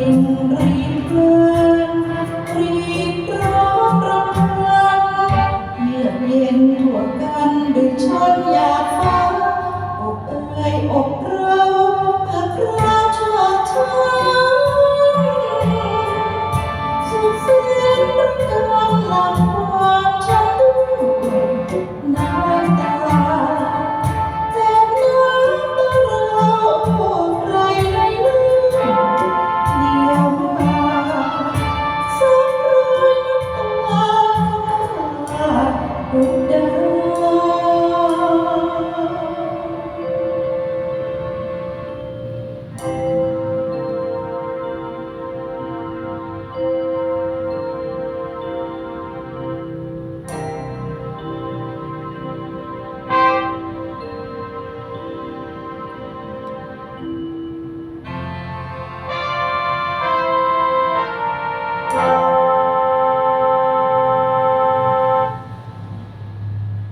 เย็นหัวกันดึกชนอยากฟ้า